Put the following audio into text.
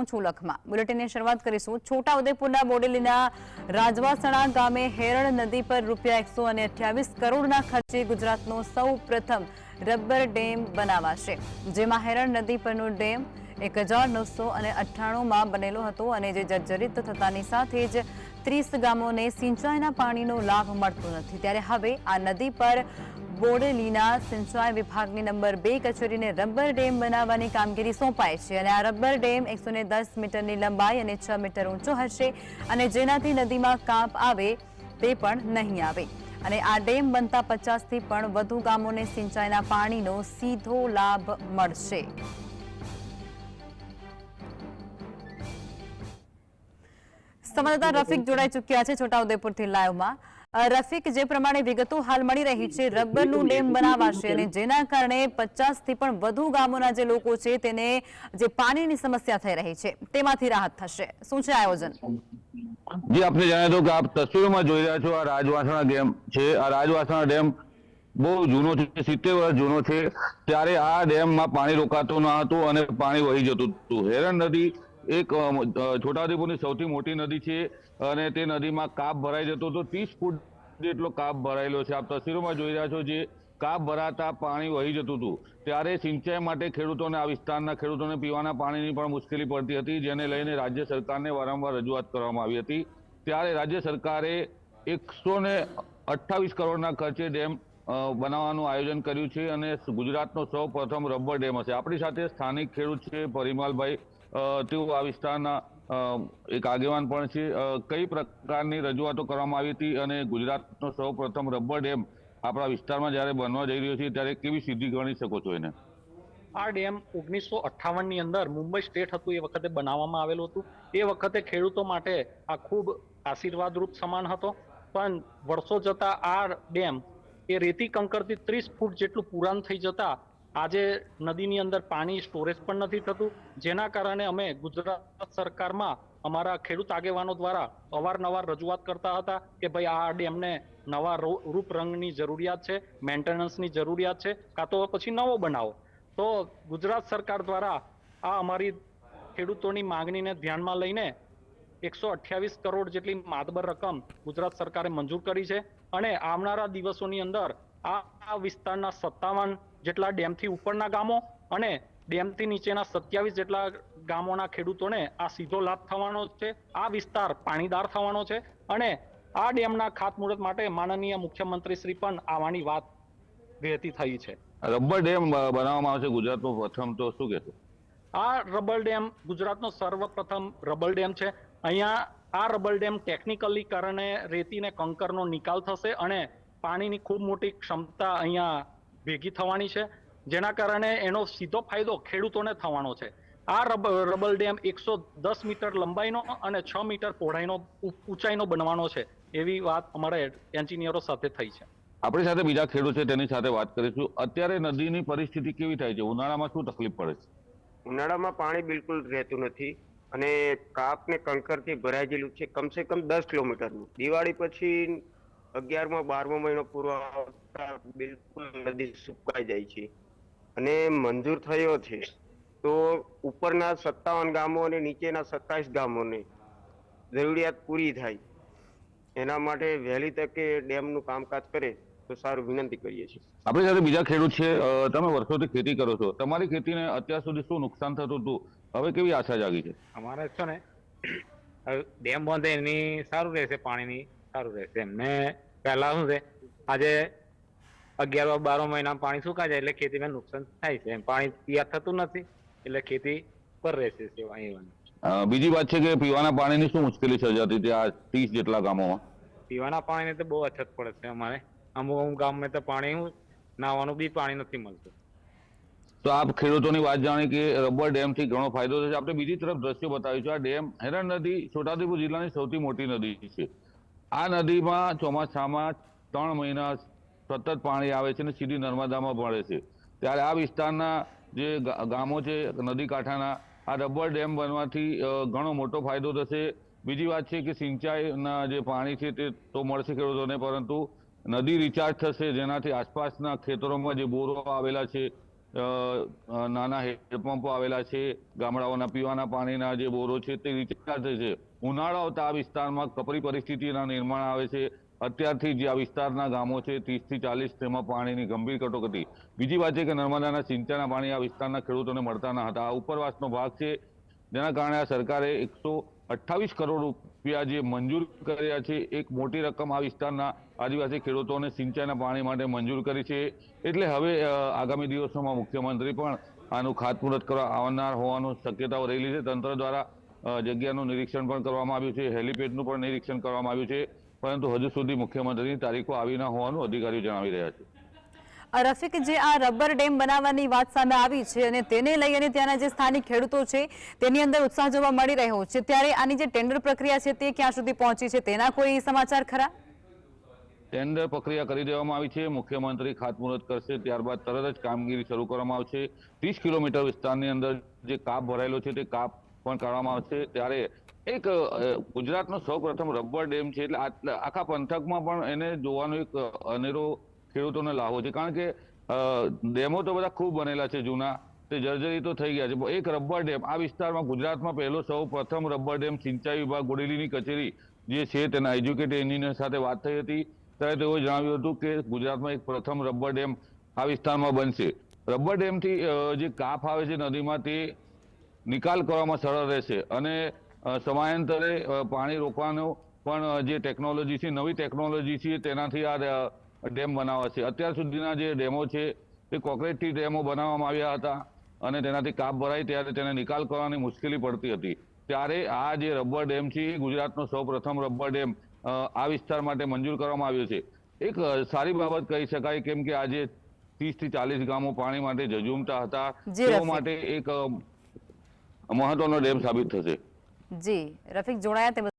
હું છું લખમાં. બુલેટિનની શરૂઆત કરીશું. છોટાઉદેપુરના બોડેલીના રાજવાસણા ગામે હેરણ નદી પર રૂપિયા એકસો અને અઠ્યાવીસ કરોડના ખર્ચે ગુજરાતનો સૌ પ્રથમ રબર ડેમ બનાવાશે, જેમાં હેરણ નદી પરનો ડેમ એક હજાર નવસો અને અઠ્ઠાણુંમાં બનેલો હતો અને જે જર્જરિત થતાની સાથે જ ત્રીસ ગામોને સિંચાઈના પાણીનો લાભ મળતો નથી. ત્યારે હવે આ નદી પર બોડેલીના સિંચાઈ વિભાગની નંબર બે કચેરીને રબર ડેમ બનાવવાની કામગીરી સોંપાય છે અને આ રબર ડેમ એકસો દસ મીટરની લંબાઈ અને છ મીટર ઊંચો હશે અને જેનાથી નદીમાં કાપ આવે તે પણ નહીં આવે. અને આ ડેમ બનતા પચાસથી પણ વધુ ગામોને સિંચાઈના પાણીનો સીધો લાભ મળશે. સંવાદદાતા રફીક જોડાઈ ચૂક્યા છે છોટાઉદેપુરથી લાઈવમાં. રફીક, જે પ્રમાણે વિગતો હાલ મળી રહી છે, રબરનું ડેમ બનાવાશે અને જેના કારણે પચાસથી પણ વધુ ગામોના જે લોકો છે, તેને જે પાણીની સમસ્યા થઈ રહી છે, તેમાંથી રાહત થશે. શું છે આયોજન? જી, આપને જણાવી દઉં કે આપ તસવીરોમાં જોઈ રહ્યા છો આ રાજવાસણા ડેમ છે. આ રાજવાસણા ડેમ બહુ જૂનો છે, સિત્તેર વર્ષ જૂનો છે. ત્યારે આ ડેમમાં પાણી રોકાતું ન હતું અને પાણી વહી જતું હતું. હેરણ નદી એક છોટાઉદેપુરની સૌથી મોટી નદી છે અને તે નદીમાં કાપ ભરાઈ જતો હતો. ત્રીસ ફૂટ જેટલો કાપ ભરાયેલો છે. આપ તસવીરોમાં જોઈ રહ્યા છો જે કાપ ભરાતા પાણી વહી જતું હતું. ત્યારે સિંચાઈ માટે ખેડૂતોને આ વિસ્તારના ખેડૂતોને પીવાના પાણીની પણ મુશ્કેલી પડતી હતી, જેને લઈને રાજ્ય સરકારને વારંવાર રજૂઆત કરવામાં આવી હતી. ત્યારે રાજ્ય સરકારે એકસો ને અઠ્ઠાવીસ કરોડના ખર્ચે ડેમ બનાવવાનું આયોજન કર્યું છે અને ગુજરાતનો સૌ પ્રથમ રબર ડેમ હશે. આપણી સાથે સ્થાનિક ખેડૂત છે પરિમાલભાઈ તેઓ આ વિસ્તારના એક આગેવાન પણ છે. કઈ પ્રકારની રજૂઆતો કરવામાં આવી હતી અને ગુજરાતનો સૌ પ્રથમ રબર ડેમ આપણા વિસ્તારમાં જ્યારે બનવા જઈ રહ્યો છે ત્યારે કેવી સિદ્ધિ ગણી શકો છો એને? આ ડેમ ઓગણીસો અઠ્ઠાવનની અંદર મુંબઈ સ્ટેટ હતું, એ વખતે બનાવવામાં આવેલું હતું. એ વખતે ખેડૂતો માટે આ ખૂબ આશીર્વાદરૂપ સમાન હતો. પણ વર્ષો જતા આ ડેમ એ રેતી કંકરથી ત્રીસ ફૂટ જેટલું પુરાણ થઈ જતા આજે નદીની અંદર પાણી સ્ટોરેજ પણ નથી થતું. જેના કારણે અમે ગુજરાત સરકારમાં અમારા ખેડૂત આગેવાનો દ્વારા અવારનવાર રજૂઆત કરતા હતા કે ભાઈ આ ડેમને નવા રૂપ રંગની જરૂરિયાત છે, મેન્ટેનન્સની જરૂરિયાત છે, કાં તો પછી નવો બનાવો. તો ગુજરાત સરકાર દ્વારા આ અમારી ખેડૂતોની માંગણીને ધ્યાનમાં લઈને એકસો અઠ્યાવીસ કરોડ જેટલી માતબર રકમ ગુજરાત સરકારે મંજૂર કરી છે અને આવનારા દિવસોની અંદર આ વિસ્તારના સત્તાવન જેટલા ડેમથી ઉપરના ગામો અને ડેમથી નીચેના સત્યાવીસ જેટલા ગામોના ખેડૂતોને આ સીધો લાભ થવાનો છે. આ વિસ્તાર પાણીદાર થવાનો છે અને આ ડેમના ખાતમુહૂર્ત માટે માનનીય મુખ્યમંત્રી શ્રી પણ આવવાની વાત વહેતી થઈ છે. રબર ડેમ બનાવવામાં આવશે ગુજરાતનો પ્રથમ તો શું કહેશો? આ રબર ડેમ ગુજરાતનો સર્વપ્રથમ રબર ડેમ છે. અહીંયા આ રબર ડેમ ટેકનિકલી કારણે રેતી ને કંકરનો નિકાલ થશે અને પાણીની ખૂબ મોટી ક્ષમતા અહીંયા ભેગી થવાની છે. જેના કારણે એનો સીધો ફાયદો ખેડૂતોને થવાનો છે. આ રબ- રબર ડેમ એકસો દસ મીટર લંબાઈનો અને છ મીટર પહોળાઈનો ઊંચાઈનો બનવાનો છે. એવી વાત અમારા એન્જિનિયરો સાથે થઈ છે. આપણી સાથે બીજા ખેડૂત છે તેની સાથે વાત કરીશું. અત્યારે નદીની પરિસ્થિતિ કેવી થાય છે? ઉનાળામાં શું તકલીફ પડે છે? ઉનાળામાં પાણી બિલકુલ રહેતું નથી અને કાપ ને કંકરથી ભરાઈ ગયેલું છે. કમસે કમ દસ કિલોમીટરનું. દિવાળી પછી અગિયારમો બારમો મહિનો પૂરો આવતા બિલકુલ નદી સુકાઈ જાય છે. અને મંજૂર થયો છે. તો ઉપરના સત્તાવન ગામો અને નીચેના સત્તાવીસ ગામોને જરૂરિયાત પૂરી થાય. એના માટે વહેલી તકે ડેમનું કામકાજ કરે તો સારું વિનંતી કરીએ છીએ. આપણી સાથે બીજા ખેડૂત છે. તમે વર્ષોથી ખેતી કરો છો. તમારી ખેતીને અત્યાર સુધી શું નુકસાન થતું હતું? હવે કેવી આશા જાગી છે? અમારે છે ને હવે ડેમ બંધ એની સારું રહેશે પાણીની. સારું રહેશે. એમ ને પહેલા શું છે આજે અગિયાર બારો મહિના પાણી સુકાય જાય એટલે ખેતીમાં નુકસાન થાય છે. પાણી તૈયાર થતું નથી એટલે ખેતી પર રહેશે સેવા એવાની બીજી વાત છે કે પીવાના પાણીની શું મુશ્કેલી સર્જાતી હતી આ ત્રીસ જેટલા ગામોમાં? પીવાના પાણીની તો બહુ અછત પડે છે અમારે. અમુક અમુક ગામમાં તો પાણી નાવાનું બી પાણી નથી મળતું. તો આપ ખેડૂતોની વાત જાણી કે રબર ડેમથી ઘણો ફાયદો થશે આપણે બીજી તરફ દ્રશ્યો બતાવ્યું છે આ ડેમ હેરાન નદી છોટાઉદેપુર જિલ્લાની સૌથી મોટી નદી છે. આ નદીમાં ચોમાસામાં ત્રણ મહિના સતત પાણી આવે છે અને સીધી નર્મદામાં પડે છે. ત્યારે આ વિસ્તારના જે ગામો છે, નદી કાંઠાના, આ રબર ડેમ બનવાથી ઘણો મોટો ફાયદો થશે. બીજી વાત છે કે સિંચાઈના જે પાણી છે તે તો મળશે ખેડૂતોને, પરંતુ નદી રિચાર્જ થશે જેનાથી આસપાસના ખેતરોમાં જે બોરો આવેલા છે નાના હેન્ડપંપો આવેલા છે, ગામડાઓના પીવાના પાણીના જે બોરો છે તે રિચાર્જ છે. ઉનાળો આવતા આ વિસ્તારમાં કપરી પરિસ્થિતિના નિર્માણ આવે છે. અત્યારથી જે આ વિસ્તારના ગામો છે, ત્રીસથી ચાલીસ તેમાં પાણીની ગંભીર કટોકટી. બીજી વાત છે કે નર્મદાના સિંચાઈના પાણી આ વિસ્તારના ખેડૂતોને મળતા ન હતા. આ ઉપરવાસનો ભાગ છે જેના કારણે આ સરકારે એકસો અઠ્ઠાવીસ કરોડ રૂપિયા જે મંજૂર કર્યા છે, એક મોટી રકમ આ વિસ્તારના આદિવાસી ખેડૂતોને સિંચાઈના પાણી માટે મંજૂર કરી છે. એટલે હવે આગામી દિવસોમાં મુખ્યમંત્રી પણ આનું ખાતમુહૂર્ત કરવા આવનાર હોવાનું શક્યતાઓ રહેલી છે. તંત્ર દ્વારા જગ્યાનું નિરીક્ષણ પણ કરવામાં આવ્યું છે. હેલિપેડનું પણ નિરીક્ષણ કરવામાં આવ્યું છે. પરંતુ હજુ સુધી મુખ્યમંત્રીની તારીખો આવી ન હોવાનું અધિકારીઓ જણાવી રહ્યા છે. રફીક જે આ રબર ડેમ બનાવવાની વાત સામે આવી છે અને તેને લઈ અને ત્યાંના જે સ્થાનિક ખેડૂતો છે, તેની અંદર ઉત્સાહ જોવા મળી રહ્યો છે. ત્યારે આની જે ટેન્ડર પ્રક્રિયા છે તે ક્યાં સુધી પહોંચી છે? તેના કોઈ સમાચાર ખરા? ટેન્ડર પ્રક્રિયા કરી દેવામાં આવી છે. મુખ્યમંત્રી ખાતમુહૂર્ત કરશે, ત્યારબાદ તરત જ કામગીરી શરૂ કરવામાં આવશે. ત્રીસ કિલોમીટર વિસ્તારની અંદર જે કાપ ભરાયેલો છે, તે કાપ પણ કાઢવામાં આવશે. ત્યારે એક ગુજરાતનો સૌ રબર ડેમ છે, એટલે આખા પંથકમાં પણ એને જોવાનો એક અનેરો ખેડૂતોને લાવો છે. કારણ કે ડેમો તો બધા ખૂબ બનેલા છે, જૂના. તે જર્જરી તો થઈ ગયા છે. એક રબર ડેમ, આ વિસ્તારમાં ગુજરાતમાં પહેલો સૌ પ્રથમ રબર ડેમ સિંચાઈ વિભાગ ગોડેલીની કચેરી જે છે તેના એજ્યુકેટેડ એન્જિનિયર સાથે વાત થઈ હતી. ત્યારે તેઓએ જણાવ્યું હતું કે ગુજરાતમાં એક પ્રથમ રબર ડેમ આ વિસ્તારમાં બનશે. રબર ડેમથી જે કાપ આવે છે નદીમાં તે નિકાલ કરવામાં સરળ રહેશે અને સમયાંતરે પાણી રોકવાનો પણ જે ટેકનોલોજી છે, નવી ટેકનોલોજી છે, તેનાથી આ ડેમ બનાવાશે અત્યાર સુધીના જે ડેમો છે તે કોન્ક્રીટથી ડેમો બનાવવામાં આવ્યા હતા અને તેનાથી કાપ ભરાય ત્યારે તેને નિકાલ કરવાની મુશ્કેલી પડતી હતી. ત્યારે આ જે રબર ડેમ છે એ ગુજરાતનો સૌ પ્રથમ રબર ડેમ આ વિસ્તાર માટે મંજૂર કરવામાં આવ્યો છે. એક સારી બાબત કહી શકાય કેમ કે આજે ત્રીસથી ચાલીસ ગામો પાણી માટે જજુમતા હતા. તેઓ માટે એક મહત્વનો ડેમ સાબિત થશે. જી રફીક જોડાયા